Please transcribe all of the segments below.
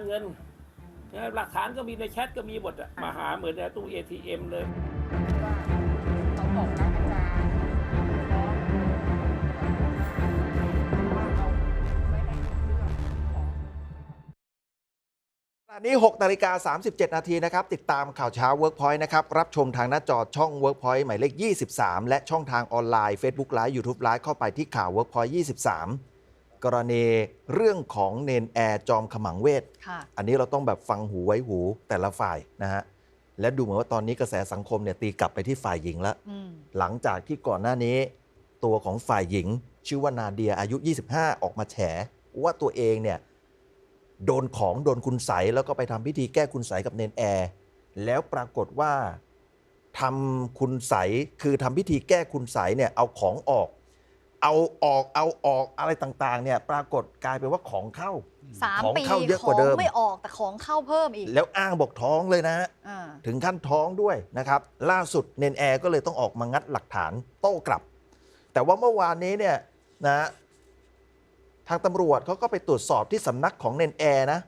การเงินหลักฐานก็มีในแชทก็มีหมดมาหาเหมือนในตู้ ATM เลยว่าเอกรักอาจารย์ฟ้องว่าเราไม่ได้เรื่องของขณะนี้ 6 นาฬิกา 37 นาทีนะครับ ติดตามข่าวเช้า Workpoint นะครับ รับชมทางหน้าจอช่อง Workpoint หมายเลข 23 และช่องทางออนไลน์ Facebook Live YouTube Live เข้าไปที่ข่าว Workpoint 23 กรณีเรื่องของเนนแอร์จอมขมังเวทค่ะอันนี้เราต้องแบบฟังหูไว้หูแต่ละฝ่ายนะฮะ และดูเหมือนว่าตอนนี้กระแสสังคมเนี่ยตีกลับไปที่ฝ่ายหญิงแล้วอืมหลังจากที่ก่อนหน้านี้ ตัวของฝ่ายหญิง ชื่อว่านาเดียอายุ 25 ออกมาแฉ ว่าตัวเองเนี่ยโดนของโดนคุณใสยแล้วก็ไปทำพิธีแก้คุณใสยกับเนนแอร์ แล้วปรากฏว่าทำคุณใสยคือทำพิธีแก้คุณใสยเนี่ยเอาของออก เอาออกเอาออกอะไรต่างๆเนี่ยปรากฏกลายเป็นว่าของเข้า สามของปีเข้าเยอะขกว่าองเดิม ไม่ออกแต่ของเข้าเพิ่มอีกแล้วอ้างบอกท้องเลยนะฮะ อ่าถึงขั้นท้องด้วยนะครับ ล่าสุดเนนแอร์ก็เลยต้องออกมางัดหลักฐานโต้กลับ แต่ว่าเมื่อวานนี้เนี่ยนะทางตำรวจเขาก็ไปตรวจสอบที่สำนักของเนนแอร์นะ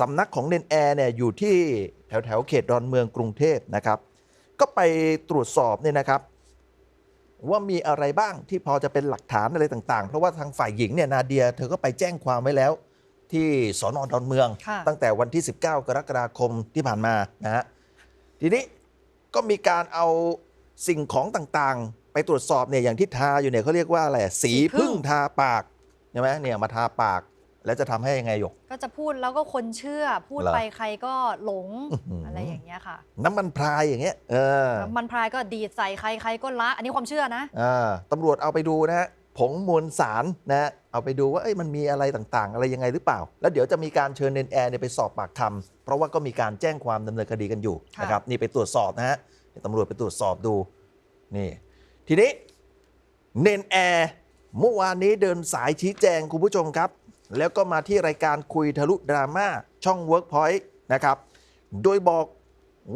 สำนักของเนนแอร์เนี่ยอยู่ที่แถวแถวๆเขตดอนเมืองกรุงเทพนะครับ ก็ไปตรวจสอบเนี่ยนะครับ ว่ามีอะไรบ้างที่พอจะเป็นหลักฐานอะไรต่างๆ เพราะว่าทางฝ่ายหญิงเนี่ยนาเดียเธอก็ไปแจ้งความไว้แล้วที่สอนอดอนเมือง ค่ะ ตั้งแต่วันที่ 19 กรกฎาคมที่ผ่านมานะฮะทีนี้ก็มีการเอาสิ่งของต่างๆ ไปตรวจสอบเนี่ยอย่างที่ทาอยู่เนี่ยเขาเรียกว่าอะไรสีพึ่งทาปากใช่ไหมเนี่ยมาทาปาก แล้วจะทำให้ยังไงหยก ก็จะพูดแล้วก็คนเชื่อพูดเหรอไปใครก็หลงอื้อหืออ อะไรอย่างเงี้ยค่ะน้ำมันพรายอย่างเงี้ยเออน้ำมันพรายก็ดีดใส่ใครใครก็ละ อันนี้ความเชื่อนะ อ่าตำรวจเอาไปดูนะฮะผงมวลสารนะฮะเอาไปดูว่าเอ้ยมันมีอะไรต่างๆ อะไรยังไงหรือเปล่า แล้วเดี๋ยวจะมีการเชิญเนนแอร์เนี่ยไปสอบปากคำเพราะว่าก็มีการแจ้งความดำเนินคดีกันอยู่ค่ะ นะครับนี่ไปตรวจสอบนะฮะเดี๋ยวตำรวจไปตรวจสอบดูนี่ทีนี้เนนแอร์เมื่อวานนี้เดินสายชี้แจงคุณผู้ชมครับ แล้วก็มาที่รายการคุยทะลุดราม่าช่อง Workpoint นะครับ โดยบอก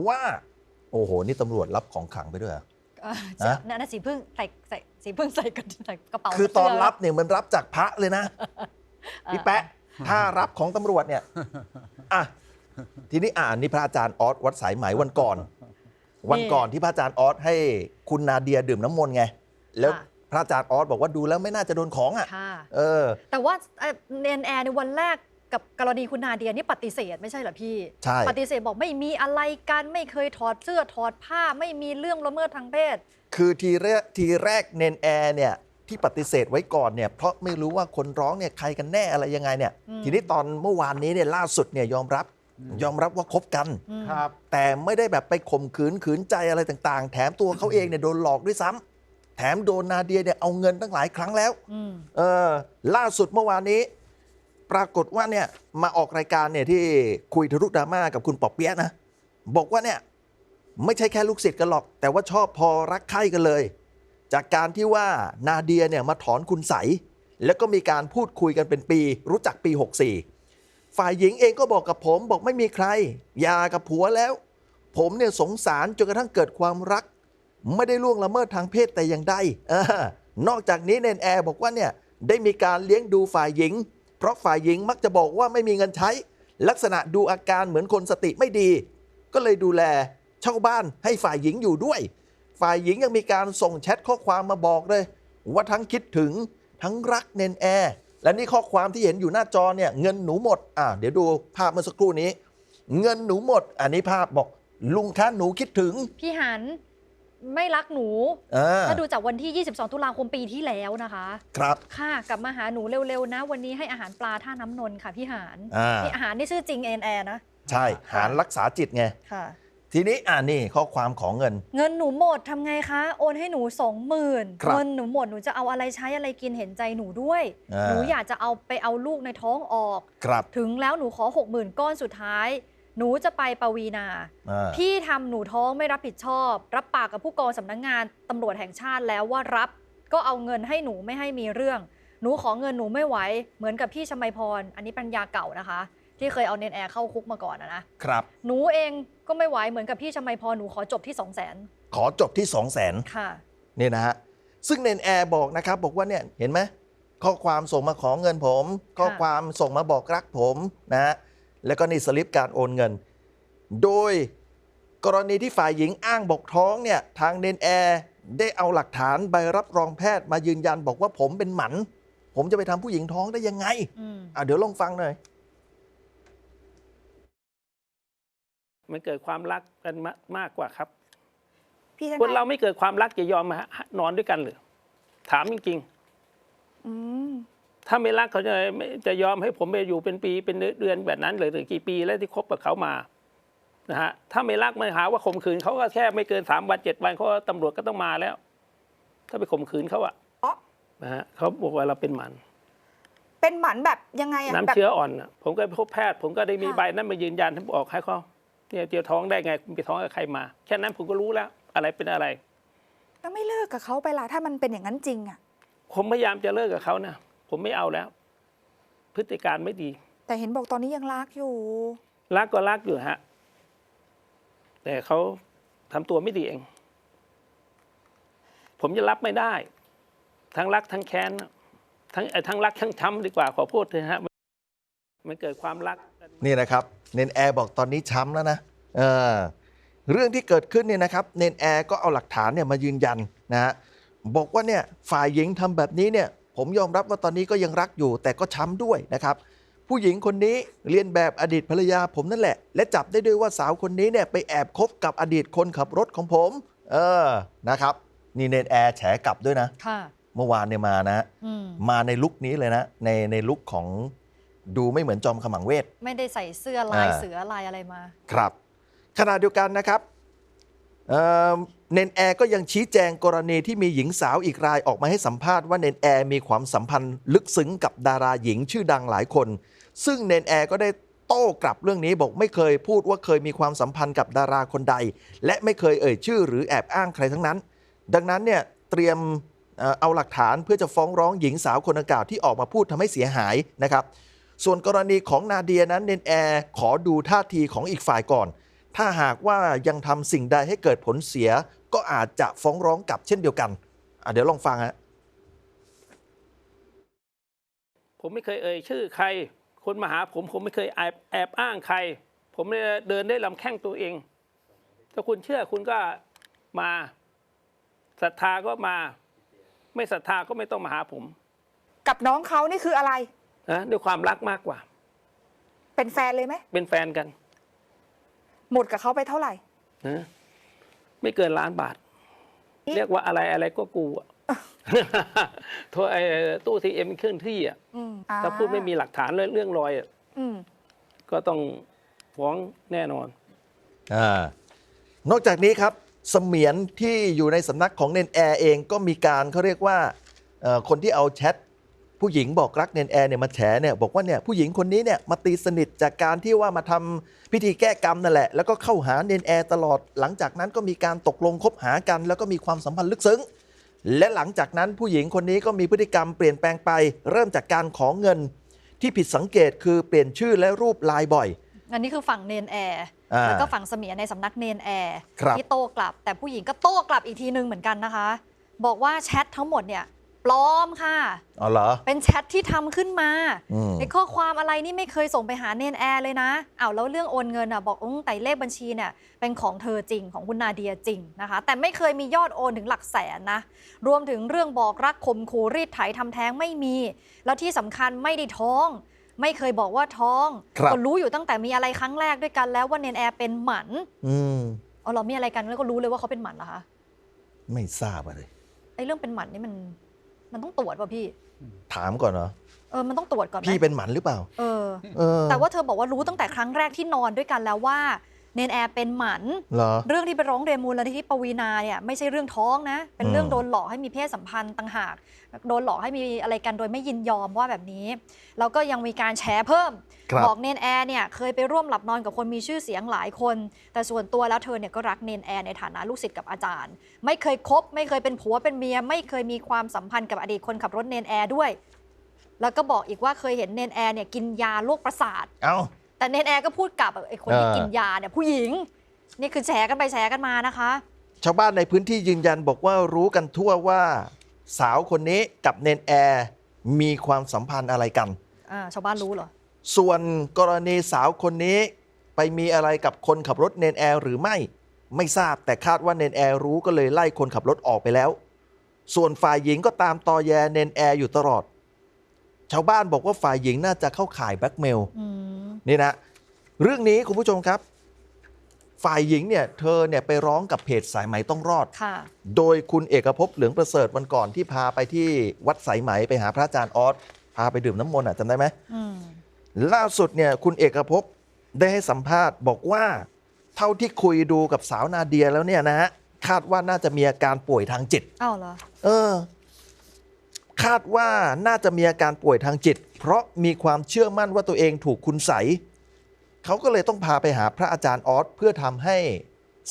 ว่า โอ้โห นี่ตำรวจรับของขลังไปด้วยเหรอ เออฮะ นั่นนะสีพึ่งใส่ใส่สีพึ่งใส่กระใส่กระเป๋าคือตอนเสื้รับเนี่ยมันรับจากพระเลยนะ เออพี่แปะ ถ้ารับของตำรวจเนี่ย อะ ทีนี้อ่านนี่พระอาจารย์ออสวัดสายไหมวันก่อน วันก่อนที่พระอาจารย์ออสให้คุณนาเดียดื่มน้ำมนต์ไง แล้ว พระอาจารย์ออสบอกว่าดูแล้วไม่น่าจะโดนของอะค่ะ เออ แต่ว่าเนนแอร์ในวันแรกกับกรณีคุณนาเดียนี่ปฏิเสธไม่ใช่เหรอพี่ ใช่ ปฏิเสธบอกไม่มีอะไรกันไม่เคยถอดเสื้อถอดผ้าไม่มีเรื่องละเมิดทางเพศ คือทีแรกทีแรกเนนแอร์เนี่ยที่ปฏิเสธไว้ก่อนเนี่ยเพราะไม่รู้ว่าคนร้องเนี่ยใครกันแน่อะไรยังไงเนี่ยอืม ทีนี้ตอนเมื่อวานนี้เนี่ยล่าสุดเนี่ยยอมรับยอมรับว่าคบกัน อืม ครับ แต่ไม่ได้แบบไปข่มขืนขืนใจอะไรต่างๆ แถมตัวเขาเองเนี่ยโดนหลอกด้วยซ้ำ แถมโดนนาเดียเนี่ยเอาเงินตั้งหลายครั้งแล้วอืมเออล่าสุดเมื่อวานนี้ ปรากฏว่าเนี่ยมาออกรายการเนี่ยที่คุยทะลุดราม่ากับคุณปอเปี๊ยะนะ บอกว่าเนี่ยไม่ใช่แค่ลูกศิษย์กันหรอก แต่ว่าชอบพอรักใคร่กันเลย จากการที่ว่านาเดียเนี่ยมาถอนคุณใสยแล้วก็มีการพูดคุยกันเป็นปี รู้จักปี 64 ฝ่ายหญิงเองก็บอกกับผมบอกไม่มีใครหย่ากับผัวแล้ว ผมเนี่ยสงสารจนกระทั่งเกิดความรัก ไม่ได้ล่วงละเมิดทางเพศแต่อย่างใดออนอกจากนี้เนนแอร์บอกว่าเนี่ยได้มีการเลี้ยงดูฝ่ายหญิง เพราะฝ่ายหญิงมักจะบอกว่าไม่มีเงินใช้ ลักษณะดูอาการเหมือนคนสติไม่ดี ก็เลยดูแลเช่าบ้านให้ฝ่ายหญิงอยู่ด้วย ฝ่ายหญิงยังมีการส่งแชทข้อความมาบอกเลย ว่าทั้งคิดถึงทั้งรักเนนแอร์และนี่ข้อความที่เห็นอยู่หน้าจอเนี่ยเงินหนูหมดอ่าเดี๋ยวดูภาพเมื่อสักครู่นี้ เงินหนูหมด อันนี้ภาพบอกลุงคะหนูคิดถึงพี่หัน ไม่รักหนูอ่าถ้าดูจากวันที่ 22 ตุลาคมปีที่แล้วนะคะ ครับ ค่ะ กลับมาหาหนูเร็วๆนะ วันนี้ให้อาหารปลาท่าน้ำนนท์ค่ะพี่หานอ่านี่ อาหารนี่ชื่อจริงเอ็นแอนะ ใช่หารรักษาจิตไง ค่ะ ทีนี้อ่านี่ข้อความของเงิน เงินหนูหมดทำไงคะ โอนให้หนูสองหมื่นครับเงินหนูหมดหนูจะเอาอะไรใช้อะไรกินเห็นใจหนูด้วย อ่า หนูอยากจะเอาไปเอาลูกในท้องออก ครับ ถึงแล้วหนูขอหกหมื่นก้อนสุดท้าย หนูจะไปปวีนาอ่าพี่ทำหนูท้องไม่รับผิดชอบ รับปากกับผู้กองสำนักงงานตำรวจแห่งชาติแล้วว่ารับก็เอาเงินให้หนูไม่ให้มีเรื่อง หนูขอเงินหนูไม่ไหว เหมือนกับพี่ชมัยพร อันนี้ปัญญาเก่านะคะ ที่เคยเอาเนนแอร์เข้าคุกมาก่อนนะนะครับ หนูเองก็ไม่ไหวเหมือนกับพี่ชมัยพร หนูขอจบที่2 0 0 0 0นขอจบที่2 0 0 0 0นค่ะนี่นะฮะซึ่งเนนแอร์บอกนะครับบอกว่าเนี่ยเห็นไหมข้อความส่งมาขอเงินผม ข้อความส่งมาบอกรักผมนะฮะ แล้วก็นี่สลิปการโอนเงิน โดยกรณีที่ฝ่ายหญิงอ้างบอกท้องเนี่ยทางเนนแอร์ได้เอาหลักฐานใบรับรองแพทย์มายืนยันบอกว่าผมเป็นหมัน ผมจะไปทำผู้หญิงท้องได้ยังไงอืม อะเดี๋ยวลองฟังหน่อย มันเกิดความรักกันมามากกว่าครับ พี่ทคนนายเราไม่เกิดความรักจะยอมมานอนด้วยกันหรือถามจริงอืมๆ ถ้าไม่รักเขาจะไม่จะยอมให้ผมไปอยู่เป็นปีเป็นเดือนแบบนั้นเลยหรือกี่ปีแล้วที่คบกับเขามานะฮะถ้าไม่รักไม่หาว่าข่มขืนเขาก็แค่ไม่เกินสามวันเจ็ดวันเขาก็ตำรวจก็ต้องมาแล้ว ถ้าไปข่มขืนเขาอะอ๋อ นะฮะเขาบอกว่าเราเป็นหมัน เป็นหมันแบบยังไงอะน้ำแบบ เชื้ออ่อนน่ะผมก็ไปพบแพทย์ ผมก็ได้มีค่ะ ใบนั้นมายืนยันให้บอกให้เขาเนี่ยเจียวท้องได้ไงคุณไปท้องกับใครมา แค่นั้นผมก็รู้แล้ว อะไรเป็นอะไร แล้วไม่เลิกกับเขาไปล่ะถ้ามันเป็นอย่างนั้นจริงอะผมพยายามจะเลิกกับเขานะ ผมไม่เอาแล้ว พฤติการไม่ดี แต่เห็นบอกตอนนี้ยังรักอยู่ รักก็รักอยู่ฮะ แต่เขาทำตัวไม่ดีเอง ผมจะรับไม่ได้ ทั้งรักทั้งแค้นนะทั้งเอ่อทั้งรักทั้งช้ำดีกว่าขอพูดเถอะฮะ มันเกิดความรัก นี่นะครับ เนนแอร์บอกตอนนี้ช้ำแล้วนะเออเรื่องที่เกิดขึ้นเนี่ยนะครับ เนนแอร์ก็เอาหลักฐานเนี่ยมายืนยันนะฮะบอกว่าเนี่ยฝ่ายหญิงทำแบบนี้เนี่ย ผมยอมรับว่าตอนนี้ก็ยังรักอยู่แต่ก็ช้ำด้วยนะครับ ผู้หญิงคนนี้เรียนแบบอดีตภรรยาผมนั่นแหละ และจับได้ด้วยว่าสาวคนนี้เนี่ยไปแอบคบกับอดีตคนขับรถของผม เออนะครับ นี่เนนแอร์แฉกลับด้วยนะค่ะ เมื่อวานเนี่ยมานะอืมมาในลุคนี้เลยนะ ในในลุคของดูไม่เหมือนจอมขมังเวทไม่ได้ใส่เสื้อลายอ่าเสือลายอะไรมา ครับขณะเดียวกันนะครับ เนนแอร์ก็ยังชี้แจงกรณีที่มีหญิงสาวอีกรายออกมาให้สัมภาษณ์ว่าเนนแอร์มีความสัมพันธ์ลึกซึ้งกับดาราหญิงชื่อดังหลายคน ซึ่งเนนแอร์ก็ได้โต้กลับเรื่องนี้บอกไม่เคยพูดว่าเคยมีความสัมพันธ์กับดาราคนใด และไม่เคยเอ่ยชื่อหรือแอบอ้างใครทั้งนั้น ดังนั้นเนี่ยเตรียมเอาหลักฐานเพื่อจะฟ้องร้องหญิงสาวคนดังกล่าวที่ออกมาพูดทำให้เสียหายนะครับ ส่วนกรณีของนาเดียนั้นเนนแอร์ขอดูท่าทีของอีกฝ่ายก่อน ถ้าหากว่ายังทำสิ่งใดให้เกิดผลเสีย ก็อาจจะฟ้องร้องกลับเช่นเดียวกันอะเดี๋ยวลองฟังฮะผมไม่เคยเอ่ยชื่อใคร คนมาหาผมผมไม่เคยแอบแอบอ้างใคร ผมเดินได้ลำแข้งตัวเอง ถ้าคุณเชื่อคุณก็มาศรัทธาก็มา ไม่ศรัทธาก็ไม่ต้องมาหาผม กับน้องเขานี่คืออะไรนะด้วยความรักมากกว่า เป็นแฟนเลยไหมเป็นแฟนกัน หมดกับเขาไปเท่าไหร่นะไม่เกินล้านบาทนี่เรียกว่าอะไรอะไรก็กูอะโทรไอ้ตู้ทีเอ็มเคลื่อนที่อะอืมถ้าพูดไม่มีหลักฐานเรื่องเรื่องรอยอะอืมก็ต้องฟ้องแน่นอนอ่านอกจากนี้ครับ เสมียนที่อยู่ในสำนักของเนนแอร์เองก็มีการเขาเรียกว่าเอ่อคนที่เอาแชท ผู้หญิงบอกรักเนนแอร์เนี่ยมาแฉเนี่ยบอกว่าเนี่ยผู้หญิงคนนี้เนี่ยมาตีสนิทจากการที่ว่ามาทำพิธีแก้กรรมนั่นแหละ แล้วก็เข้าหาเนนแอร์ตลอด หลังจากนั้นก็มีการตกลงคบหากัน แล้วก็มีความสัมพันธ์ลึกซึ้ง และหลังจากนั้นผู้หญิงคนนี้ก็มีพฤติกรรมเปลี่ยนแปลงไป เริ่มจากการขอเงินที่ผิดสังเกตคือเปลี่ยนชื่อและรูปลายบ่อย อันนี้คือฝั่งเนนแอร์อ่าแล้วก็ฝั่งเสมียนในสำนักเนนแอร์ครับที่โต้กลับ แต่ผู้หญิงก็โต้กลับอีกทีนึงเหมือนกันนะคะ บอกว่าแชททั้งหมดเนี่ย ปลอมค่ะ อ๋อเหรอ เป็นแชทที่ทำขึ้นมา อืมไอ้ข้อความอะไรนี่ไม่เคยส่งไปหาเนนแอร์เลยนะอ้าวแล้วเรื่องโอนเงินอะบอกองแต่เลขบัญชีเนี่ยเป็นของเธอจริงของคุณนาเดียจริงนะคะ แต่ไม่เคยมียอดโอนถึงหลักแสนนะ รวมถึงเรื่องบอกรักข่มขู่รีดไถทำแท้งไม่มี แล้วที่สำคัญไม่ได้ท้อง ไม่เคยบอกว่าท้องครับ ก็รู้อยู่ตั้งแต่มีอะไรครั้งแรกด้วยกันแล้วว่าเนนแอร์เป็นหมันอืม อ๋อเรามีอะไรกันแล้วก็รู้เลยว่าเขาเป็นหมันเหรอคะไม่ทราบอะไรไอ้เรื่องเป็นหมันนี่มัน มันต้องตรวจป่ะพี่ ถามก่อนเหรอเออมันต้องตรวจก่อนไหมพี่เป็นหมันหรือเปล่า เออ เออ แต่ว่าเธอบอกว่ารู้ตั้งแต่ครั้งแรกที่นอนด้วยกันแล้วว่า เนนแอร์เป็นหมัน เหรอ เรื่องที่ไปร้องเรียนมูลนิธิปวีนาเนี่ยไม่ใช่เรื่องท้องนะ เป็นเรื่องอืม โดนหลอกให้มีเพศสัมพันธ์ต่างหาก โดนหลอกให้มีอะไรกันโดยไม่ยินยอมว่าแบบนี้ แล้วก็ยังมีการแชร์เพิ่ม ครับ บอกเนนแอร์เนี่ยเคยไปร่วมหลับนอนกับคนมีชื่อเสียงหลายคน แต่ส่วนตัวแล้วเธอเนี่ยก็รักเนนแอร์ในฐานะลูกศิษย์กับอาจารย์ ไม่เคยคบ ไม่เคยเป็นผัวเป็นเมีย ไม่เคยมีความสัมพันธ์กับอดีตคนขับรถเนนแอร์ด้วย แล้วก็บอกอีกว่าเคยเห็นเนนแอร์เนี่ยกินยาโรคประสาท เอ้า แต่เนนแอร์ก็พูดกลับไอ้คนที่เออกินยาเนี่ยผู้หญิง นี่คือแชร์กันไปแชร์กันมานะคะ ชาวบ้านในพื้นที่ยืนยันบอกว่ารู้กันทั่วว่าสาวคนนี้กับเนนแอร์มีความสัมพันธ์อะไรกันอ่าชาวบ้านรู้เหรอ ส่วนกรณีสาวคนนี้ไปมีอะไรกับคนขับรถเนนแอร์หรือไม่ ไม่ทราบแต่คาดว่าเนนแอร์รู้ก็เลยไล่คนขับรถออกไปแล้ว ส่วนฝ่ายหญิงก็ตามตอแยเนนแอร์อยู่ตลอด ชาวบ้านบอกว่าฝ่ายหญิงน่าจะเข้าข่ายแบล็กเมลอืมนี่นะ เรื่องนี้คุณผู้ชมครับ ฝ่ายหญิงเนี่ยเธอเนี่ยไปร้องกับเพจสายไหมต้องรอดค่ะโดยคุณเอกภพเหลืองประเสริฐวันก่อนที่พาไปที่วัดสายไหมไปหาพระอาจารย์ออสพาไปดื่มน้ำมนต์อะจำได้ไหมอืมล่าสุดเนี่ยคุณเอกภพได้ให้สัมภาษณ์บอกว่า เท่าที่คุยดูกับสาวนาเดียแล้วเนี่ยนะฮะคาดว่าน่าจะมีอาการป่วยทางจิตอ้าวเหรอเออ คาดว่าน่าจะมีอาการป่วยทางจิต เพราะมีความเชื่อมั่นว่าตัวเองถูกคุณใสยเขาก็เลยต้องพาไปหาพระอาจารย์ออสเพื่อทำให้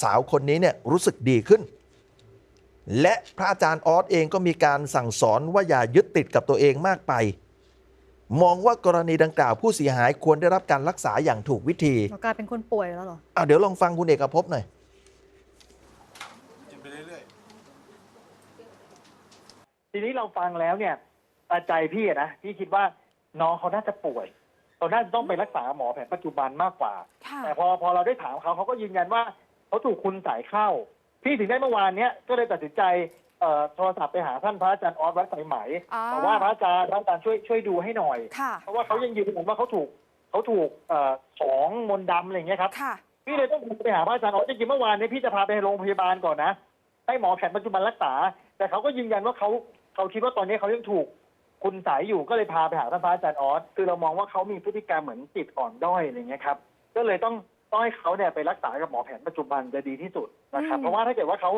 สาวคนนี้เนี่ยรู้สึกดีขึ้น และพระอาจารย์ออสเองก็มีการสั่งสอนว่าอย่ายึดติดกับตัวเองมากไป มองว่ากรณีดังกล่าวผู้เสียหายควรได้รับการรักษาอย่างถูกวิธีเรากลายเป็นคนป่วยแล้วเหรออะเดี๋ยวลองฟังคุณเอกภพหน่อย ทีนี้เราฟังแล้วเนี่ยตาใจพี่อะนะพี่คิดว่าน้องเขาน่าจะป่วยเขาน่าจะต้องไปรักษาหมอแผนปัจจุบันมากกว่า ค่ะ แต่พอพอเราได้ถามเขาเขาก็ยืนยันว่าเขาถูกคุณสายเข้า พี่ถึงได้เมื่อวานเนี้ยก็เลยตัดสินใจเอ่อโทรศัพท์ไปหาท่านพระอาจารย์ออสวัดสายไหมอ่า บอกว่าพระอาจารย์พระอาจารย์ช่วยช่วยดูให้หน่อย ค่ะ เพราะว่าเขายังยืนยันว่าเขาถูกเขาถูกเอ่อของมนต์ดำอะไรอย่างเงี้ยครับ ค่ะ พี่เลยต้องไปหาพระอาจารย์ออสจริงๆเมื่อวานเนี้พี่จะพาไปโรงพยาบาลก่อนนะให้หมอแผนปัจจุบันรักษา แต่เขาก็ยืนยันว่าเขา เขาคิดว่าตอนนี้เขายังถูกคุณสายอยู่ก็เลยพาไปหาท่านพระอาจารย์ออสคือเรามองว่าเขามีพฤติกรรมเหมือนจิตอ่อนด้อยอะไรเงี้ยครับก็เลยต้องต้องให้เขาเนี่ยไปรักษากับหมอแผนปัจจุบันจะดีที่สุดนะครับอืมเพราะว่าถ้าเกิดว่าเขา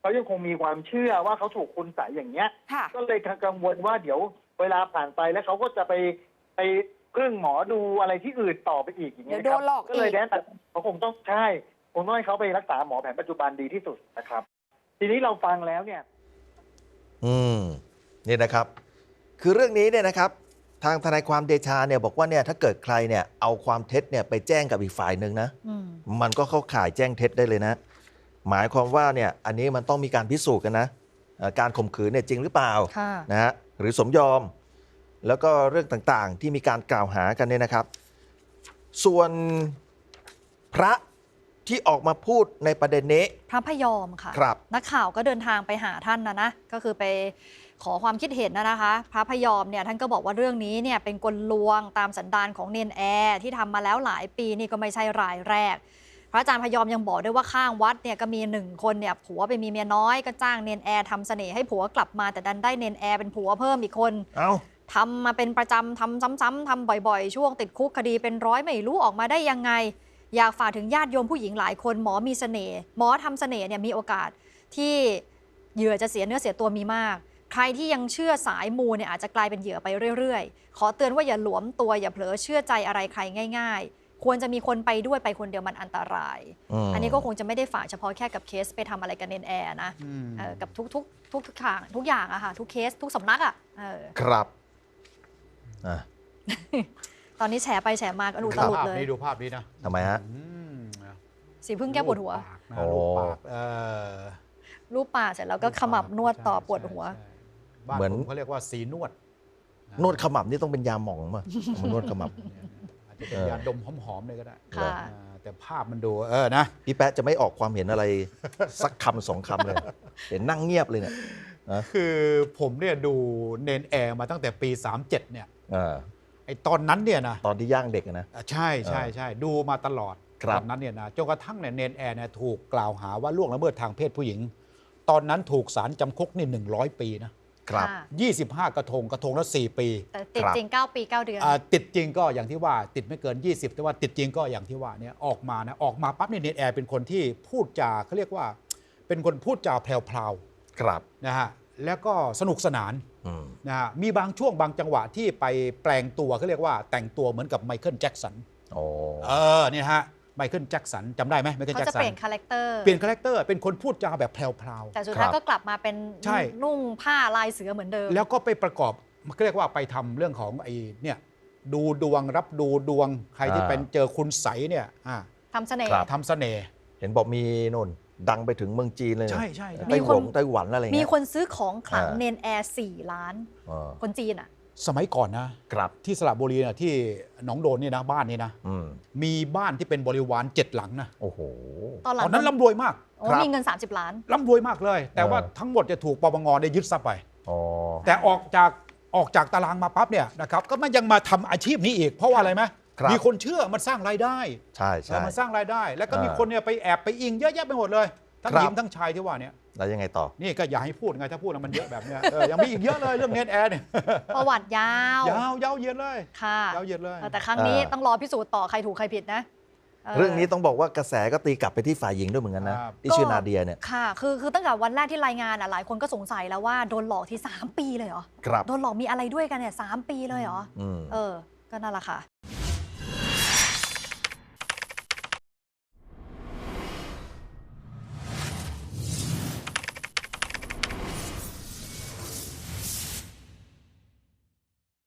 เขายังคงมีความเชื่อว่าเขาถูกคุณสายอย่างเงี้ยค่ะก็เลยกังวลว่าเดี๋ยวเวลาผ่านไปแล้วเขาก็จะไปไปพึ่งหมอดูอะไรที่อื่นต่อไปอีกอย่างเงี้ยเดี๋ยวโดนหลอกก็เลยอีกแนะนำเขาคงต้องใช่คงต้องให้เขาไปรักษาหมอแผนปัจจุบันดีที่สุดนะครับ ทีนี้เราฟังแล้วเนี่ย อืมนี่นะครับ คือเรื่องนี้เนี่ยนะครับ ทางทนายความเดชาเนี่ยบอกว่าเนี่ยถ้าเกิดใครเนี่ยเอาความเท็จเนี่ยไปแจ้งกับอีกฝ่ายหนึ่งนะ อืมมันก็เข้าข่ายแจ้งเท็จได้เลยนะ หมายความว่าเนี่ยอันนี้มันต้องมีการพิสูจน์กันนะเอ่อการข่มขืนเนี่ยจริงหรือเปล่า ค่ะ นะฮะหรือสมยอม แล้วก็เรื่องต่างๆที่มีการกล่าวหากันเนี่ยนะครับ ส่วนพระ ที่ออกมาพูดในประเด็นนี้ พระพยอมค่ะ ครับ นักข่าวก็เดินทางไปหาท่านนะนะก็คือไปขอความคิดเห็นนะนะคะ พระพยอมเนี่ยท่านก็บอกว่าเรื่องนี้เนี่ยเป็นกลลวงตามสันดานของเนนแอร์ที่ทำมาแล้วหลายปีนี่ก็ไม่ใช่รายแรก พระอาจารย์พยอมยังบอกด้วยว่าข้างวัดเนี่ยก็มีหนึ่งคนเนี่ยผัวไปมีเมียน้อยก็จ้างเนนแอร์ทำเสน่ห์ให้ผัวกลับมาแต่ดันได้เนนแอร์เป็นผัวเพิ่มอีกคน เอาทำมาเป็นประจำทำซ้ำๆทำบ่อยๆ ช่วงติดคุกคดีเป็นร้อยไม่รู้ออกมาได้ยังไง อยากฝากถึงญาติโยมผู้หญิงหลายคนหมอมีเสน่ห์หมอทำเสน่ห์เนี่ยมีโอกาสที่เหยื่อจะเสียเนื้อเสียตัวมีมาก ใครที่ยังเชื่อสายมูเนี่ยอาจจะกลายเป็นเหยื่อไปเรื่อยๆ ขอเตือนว่าอย่าหลวมตัวอย่าเผลอเชื่อใจอะไรใครง่าย ๆ ควรจะมีคนไปด้วยไปคนเดียวมันอันตรายมอันนี้ก็คงจะไม่ได้ฝากเฉพาะแค่กับเคสไปทำอะไรกันเนนแอร์นะอืมเออกับทุกๆทุกทุกทางทุกอย่างอะค่ะทุกเคสทุกสำนักอะเออครับอะ ตอนนี้แฉไปแฉมากันอุตดูลุดภาพเลยนี้ดูภาพนี้นะทำไมฮะอืมสีพึ่งแก้ปวดหัว รูปปากนะโอ้รูปปากเออรูปปากเสร็จแล้วก็ขมับนวดต่อปวดหัวใช่ใช่บ้านเหมือน ผมเขาเรียกว่าสีนวดนวดขมับนี่ต้องเป็นยาหม่องมามันนวดขมับ อาจจะเป็นยาดมหอมๆเลยก็ได้ค่ะ อ่าแต่ภาพมันดูเออนะ พี่แป๊ะจะไม่ออกความเห็นอะไร สักคำสองคำเลย เห็นนั่งเงียบเลยเนี่ยคือผมเนี่ยดูเนนแอร์มาตั้งแต่ปี 37เนี่ยเออไอตอนนั้นเนี่ยนะตอนที่ย่างเด็กอะนะ อะใช่ใช่ใช่ดูมาตลอดครับ ตอนนั้นเนี่ยนะจนกระทั่งเนี่ยเนนแอร์เนี่ยถูกกล่าวหาว่าล่วงละเมิดทางเพศผู้หญิง ตอนนั้นถูกศาลจำคุกนี่100 ปีนะครับค่ะ25 กระทงกระทงละ4ปีแต่ติดครับ จริง 9 ปี 9 เดือนอ่าติดจริงก็อย่างที่ว่าติดไม่เกิน 20 แต่ว่าติดจริงก็อย่างที่ว่าเนี่ยออกมานะออกมาปั๊บเนี่ยเนนแอร์เป็นคนที่พูดจาเขาเรียกว่า เป็นคนพูดจาแพรวครับๆนะฮะแล้วก็สนุกสนานอืม นะฮะมีบางช่วงบางจังหวะที่ไปแปลงตัวเขาเรียกว่าแต่งตัวเหมือนกับไมเคิลแจ็กสันโอ้เออเนี่ยฮะไมเคิลแจ็กสันจำได้ไหมไมเคิลเขาแจ็กจะสัเปนลี่ยนคาแรคเตอร์ เปลี่ยนคาแรคเตอร์เป็นคนพูดจาแบบแพรว แต่สุดท้ายก็กลับมาเป็นใช่ นุ่งผ้าลายเสือเหมือนเดิม ๆแล้วก็ไปประกอบเขาเรียกว่าไปทำเรื่องของไอ้เนี่ยดูดวงรับดูดวงใครที่เป็นเจอคุณใสยเนี่ยอ่าทำเสน่ห์ทำเสน่ห์ เห็นบอกมีโน่น ดังไปถึงเมืองจีนเลยนะใช่ใช่ใช่ ไต้หมีวคนงไต้หวันอะไรมีเงี้ย คนซื้อของขลังอ่า เนนแอร์4ล้านเออคนจีนอะ สมัยก่อนนะ ครับที่สระบุรีนะที่หนองโดนนี่นะบ้านนี่นะ อืมมีบ้านที่เป็นบริวารเจ็ดหลังนะโอ้โห ตอนหลัตงอนนั้นร่ำรวยมากโอ้ครับ มีเงิน 30 ล้าน ร่ำรวยมากเลย แต่ว่าเออทั้งหมดจะถูกปปงได้ยึดทรัพย์ไป อ๋อ แต่ออกจากออกจากตารางมาปั๊บเนี่ยนะครับก็มันยังมาทำอาชีพนี้อีก เพราะว่าอะไรไหมครับ มีคนเชื่อมันสร้างรายได้ ใช่ใช่เออมันสร้างรายได้ แล้วก็มีเออคนเนี่ยไปแอบไปอิงเยอะแยะไปหมดเลย ทั้งครับหญิงทั้งชายที่ว่าเนี่ยแล้วยังไงต่อ นี่ก็อย่าให้พูดไงถ้าพูดแล้วมันเยอะแบบเนี้ยเออยังมีอีกเยอะเลยเรื่องเน็ตแอร์เนี่ยประวัติยาว ยาวยาวเหยียดเลยค่ะยาวเหยียดเลยเออแต่ครั้งนี้เออต้องรอพิสูจน์ต่อใครถูกใครผิดนะเรื่องนี้ต้องบอกว่ากระแสก็ตีกลับไปที่ฝ่ายหญิงด้วยเหมือนกันนะครับที่ชื่อนาเดียเนี่ยค่ะคือคือตั้งแต่วันแรกที่รายงานอะหลายคนก็สงสัยแล้วว่าโดนหลอกที่ 3 ปีเลยเหรอครับโดนหลอกมีอะไรด้วยกันเนี่ยสามปีเลยเหรออืมเออก็นั่นแหละค่ะ